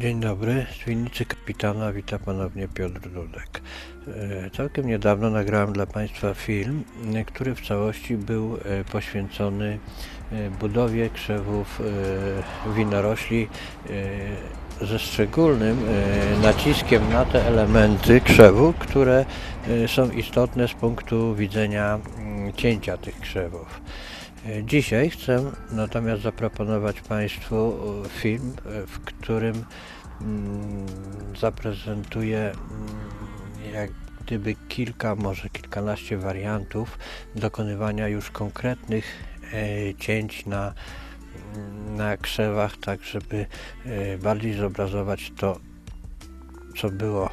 Dzień dobry, z winnicy kapitana wita ponownie Piotr Dudek. E, Całkiem niedawno nagrałem dla Państwa film, e, który w całości był e, poświęcony budowie krzewów winorośli ze szczególnym naciskiem na te elementy krzewu, które są istotne z punktu widzenia cięcia tych krzewów. Dzisiaj chcę natomiast zaproponować Państwu film, w którym zaprezentuję mm, jak gdyby kilka, może kilkanaście wariantów dokonywania już konkretnych e, cięć na, mm, na krzewach, tak żeby e, bardziej zobrazować to, co było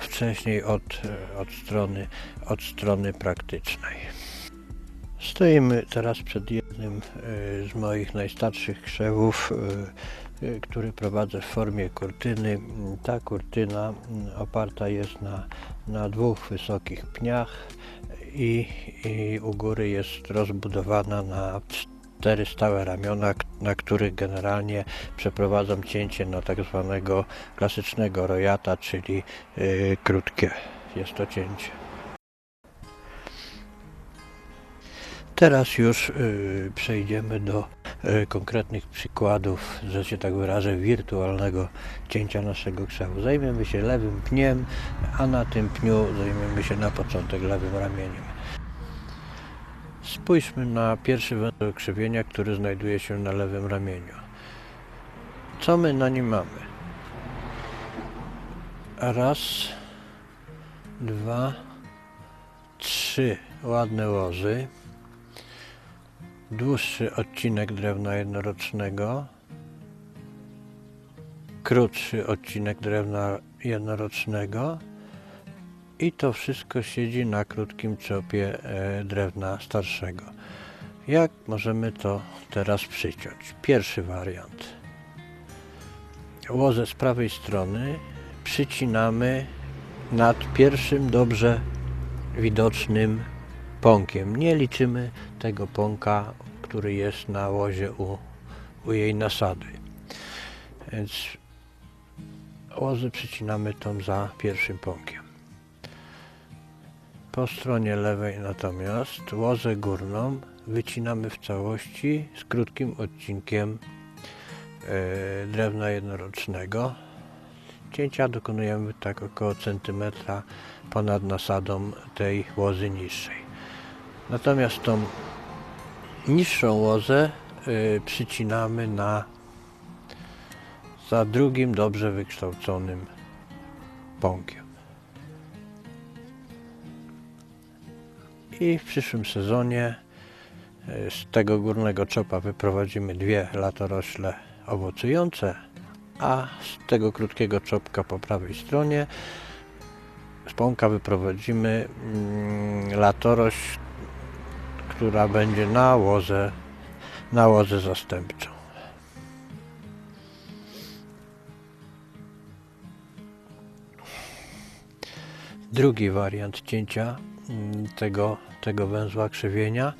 wcześniej od, od, strony, od strony praktycznej. Stoimy teraz przed jednym e, z moich najstarszych krzewów, który prowadzę w formie kurtyny. Ta kurtyna mm, oparta jest na, na dwóch wysokich pniach i, i u góry jest rozbudowana na cztery stałe ramiona, na których generalnie przeprowadzam cięcie na tak zwanego klasycznego rojata, czyli e, krótkie jest to cięcie. Teraz już y, przejdziemy do y, konkretnych przykładów, że się tak wyrażę, wirtualnego cięcia naszego krzewu. Zajmiemy się lewym pniem, a na tym pniu zajmiemy się na początek lewym ramieniem. Spójrzmy na pierwszy węzeł krzywienia, który znajduje się na lewym ramieniu. Co my na nim mamy? Raz, dwa, trzy ładne łozy dłuższy odcinek drewna jednorocznego, krótszy odcinek drewna jednorocznego i to wszystko siedzi na krótkim czopie e, drewna starszego. Jak możemy to teraz przyciąć? Pierwszy wariant. Łozę z prawej strony przycinamy nad pierwszym dobrze widocznym pąkiem. Nie liczymy tego pąka, który jest na łozie u, u jej nasady. Więc łozę przycinamy tą za pierwszym pąkiem. Po stronie lewej natomiast łozę górną wycinamy w całości z krótkim odcinkiem e, drewna jednorocznego. Cięcia dokonujemy tak około centymetra ponad nasadą tej łozy niższej. Natomiast tą niższą łozę y, przycinamy na za drugim dobrze wykształconym pąkiem. I w przyszłym sezonie y, z tego górnego czopa wyprowadzimy dwie latorośle owocujące, a z tego krótkiego czopka po prawej stronie z pąka wyprowadzimy mm, latorość, która będzie na łozę, na łozę zastępczą. Drugi wariant cięcia mm, tego, tego węzła krzywienia,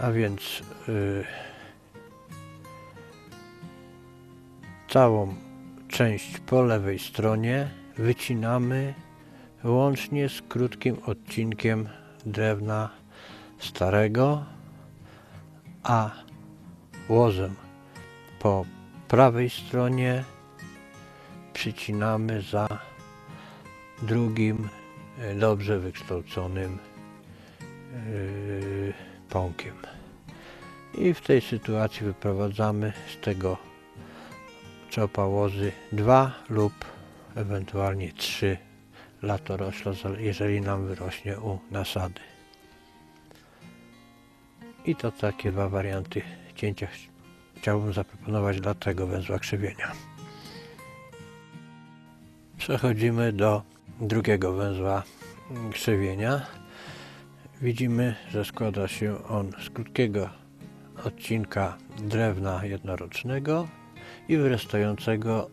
a więc y, całą część po lewej stronie wycinamy łącznie z krótkim odcinkiem drewna starego, a łozem po prawej stronie przycinamy za drugim e, dobrze wykształconym yy, pąkiem. I w tej sytuacji wyprowadzamy z tego czopa łozy dwa lub ewentualnie trzy latorośla, jeżeli nam wyrośnie u nasady. I to takie dwa warianty cięcia ch- chciałbym zaproponować dla tego węzła krzywienia. Przechodzimy do drugiego węzła krzywienia. Widzimy, że składa się on z krótkiego odcinka drewna jednorocznego i wyrastającego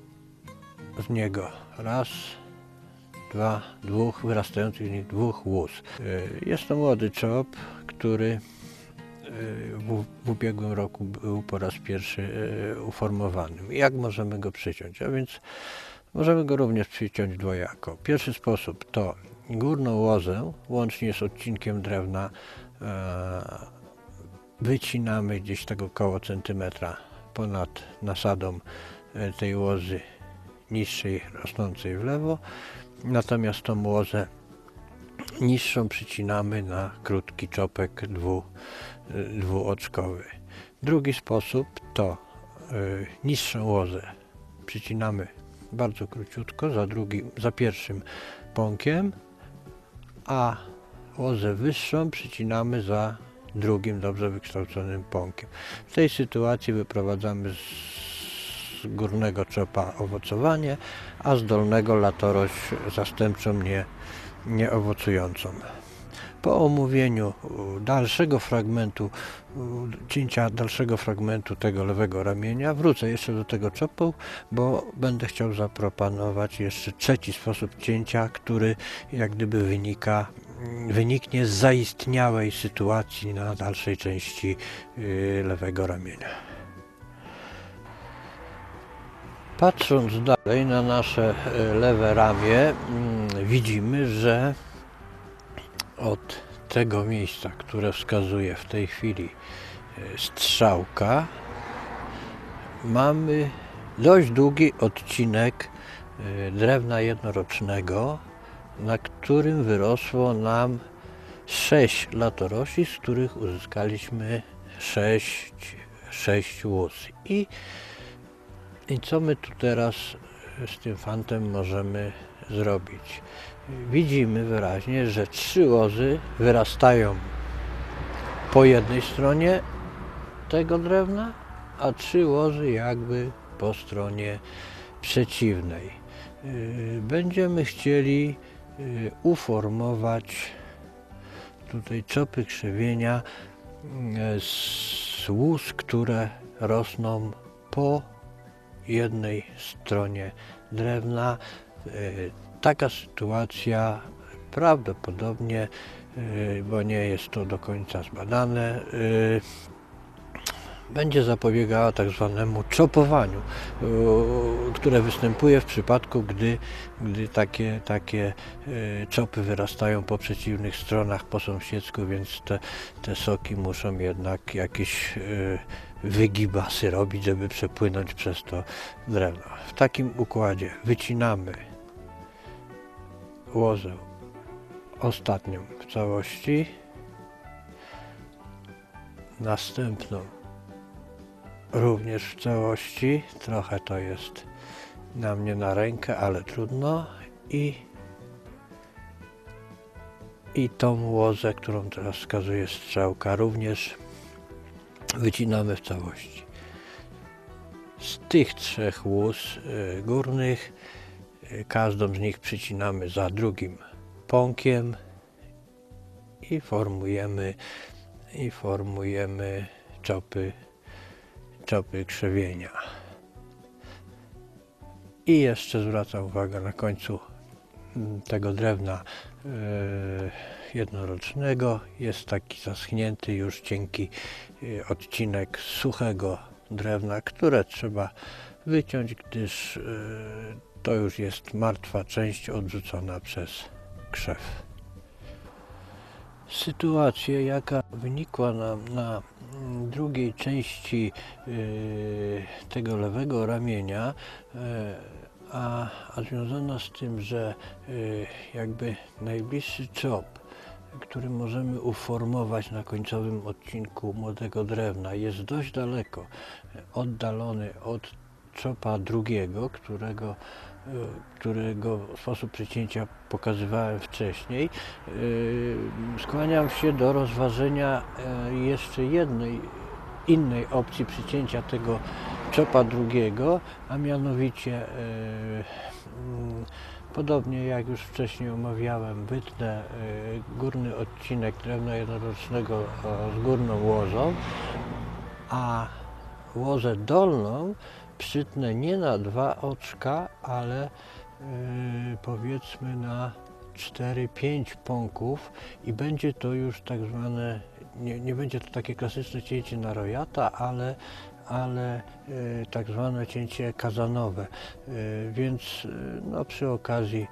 z niego raz, dwa, dwóch, wyrastających z nich dwóch łóz. Y, Jest to młody czop, który w, ubiegłym roku był po raz pierwszy y, uformowany. Jak możemy go przyciąć? A więc Możemy go również przyciąć dwojako. Pierwszy sposób to górną łozę, łącznie z odcinkiem drewna, e, wycinamy gdzieś tego około centymetra ponad nasadą e, tej łozy niższej rosnącej w lewo, natomiast tą łozę niższą przycinamy na krótki czopek dwu, dwuoczkowy. Drugi sposób to y, niższą łozę przycinamy bardzo króciutko za, drugim, za pierwszym pąkiem, a łozę wyższą przycinamy za drugim dobrze wykształconym pąkiem. W tej sytuacji wyprowadzamy z górnego czopa owocowanie, a z dolnego latorość zastępczą nie, nieowocującą. Po omówieniu dalszego fragmentu, cięcia dalszego fragmentu tego lewego ramienia, wrócę jeszcze do tego czopu, bo będę chciał zaproponować jeszcze trzeci sposób cięcia, który jak gdyby wynika, wyniknie z zaistniałej sytuacji na dalszej części y, lewego ramienia. Patrząc dalej na nasze e, lewe ramię, mm, widzimy, że od tego miejsca, które wskazuje w tej chwili e, strzałka, mamy dość długi odcinek e, drewna jednorocznego, na którym wyrosło nam sześć latorośli, z których uzyskaliśmy sześć, sześć łóz. I, I co my tu teraz z tym fantem możemy zrobić? widzimy wyraźnie, że trzy łozy wyrastają po jednej stronie tego drewna, a trzy łozy jakby po stronie przeciwnej. Yy, Będziemy chcieli yy, uformować tutaj czopy krzewienia yy, z łóz, które rosną po jednej stronie drewna. Yy, Taka sytuacja prawdopodobnie, yy, bo nie jest to do końca zbadane, yy, będzie zapobiegała tak zwanemu czopowaniu, które występuje w przypadku, gdy, gdy takie, takie czopy wyrastają po przeciwnych stronach po sąsiedzku, więc te, te soki muszą jednak jakieś wygibasy robić, żeby przepłynąć przez to drewno. W takim układzie wycinamy łozę ostatnią w całości, następną również w całości, trochę to jest na mnie na rękę, ale trudno i i tą łozę, którą teraz wskazuje strzałka, również wycinamy w całości. Z tych trzech łóz y, górnych Każdą z nich przycinamy za drugim pąkiem i formujemy i formujemy czopy, czopy krzewienia. I jeszcze zwracam uwagę na końcu mm, tego drewna yy, jednorocznego jest taki zaschnięty już cienki yy, odcinek suchego drewna, które trzeba wyciąć, gdyż yy, to już jest martwa część odrzucona przez krzew. Sytuacja, jaka wynikła nam na drugiej części yy, tego lewego ramienia, yy, a, a związana z tym, że yy, jakby najbliższy czop, który możemy uformować na końcowym odcinku młodego drewna, jest dość daleko oddalony od czopa drugiego, którego którego sposób przecięcia pokazywałem wcześniej, yy, skłaniam się do rozważenia e, jeszcze jednej, innej opcji przycięcia tego czopa drugiego, a mianowicie e, mm, podobnie jak już wcześniej omawiałem, wytnę e, górny odcinek drewna jednorocznego z górną łozą, a łozę dolną przytnę nie na dwa oczka, ale yy, powiedzmy na 4-5 pąków i będzie to już tak zwane, nie, nie będzie to takie klasyczne cięcie na rojata, ale, ale e, tak zwane cięcie kazanowe, E, więc e, no, przy okazji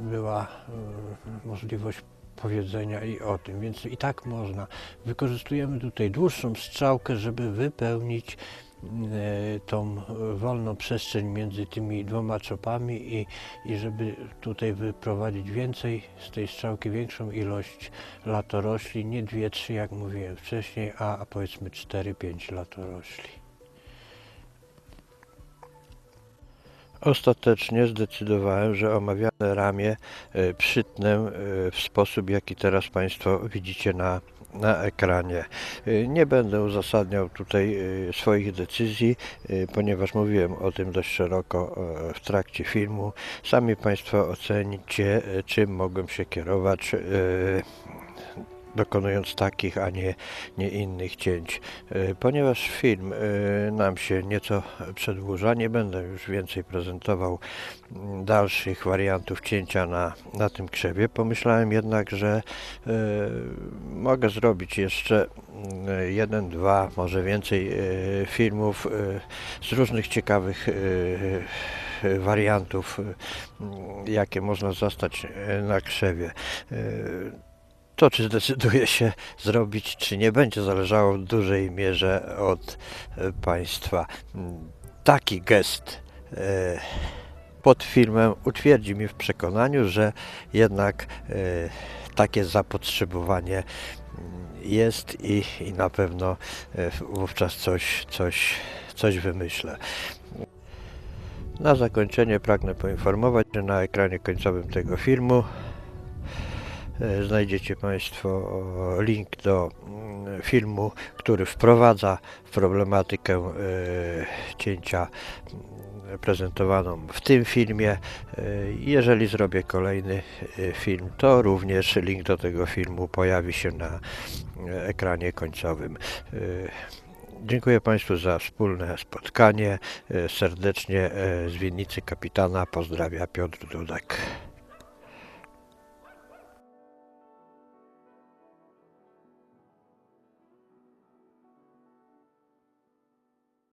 była możliwość powiedzenia i o tym, więc i tak można. Wykorzystujemy tutaj dłuższą strzałkę, żeby wypełnić tą wolną przestrzeń między tymi dwoma czopami i, i żeby tutaj wyprowadzić więcej z tej strzałki, większą ilość latorośli, nie dwie, trzy jak mówiłem wcześniej, a, a powiedzmy cztery, pięć latorośli. Ostatecznie zdecydowałem, że omawiane ramię e, przytnę e, w sposób, jaki teraz Państwo widzicie na, na ekranie. E, Nie będę uzasadniał tutaj swoich decyzji, ponieważ mówiłem o tym dość szeroko w trakcie filmu. Sami Państwo ocenicie, czym mogłem się kierować. Dokonując takich, a nie, nie innych cięć. E, Ponieważ film e, nam się nieco przedłuża, nie będę już więcej prezentował mm, dalszych wariantów cięcia na, na tym krzewie. Pomyślałem jednak, że e, mogę zrobić jeszcze mm, jeden, dwa, może więcej filmów z różnych ciekawych wariantów, e, m, jakie można zastać na krzewie. To, czy zdecyduje się zrobić, czy nie, będzie zależało w dużej mierze od e, Państwa. Mm, Taki gest e, pod filmem utwierdzi mnie w przekonaniu, że jednak e, takie zapotrzebowanie mm, jest i, i na pewno wówczas coś, coś, coś wymyślę. Na zakończenie pragnę poinformować, że na ekranie końcowym tego filmu znajdziecie Państwo link do mm, filmu, który wprowadza w problematykę e, cięcia mm, prezentowaną w tym filmie. E, Jeżeli zrobię kolejny e, film, to również link do tego filmu pojawi się na e, ekranie końcowym. E, Dziękuję Państwu za wspólne spotkanie. E, Serdecznie e, z winnicy kapitana pozdrawia Piotr Dudek.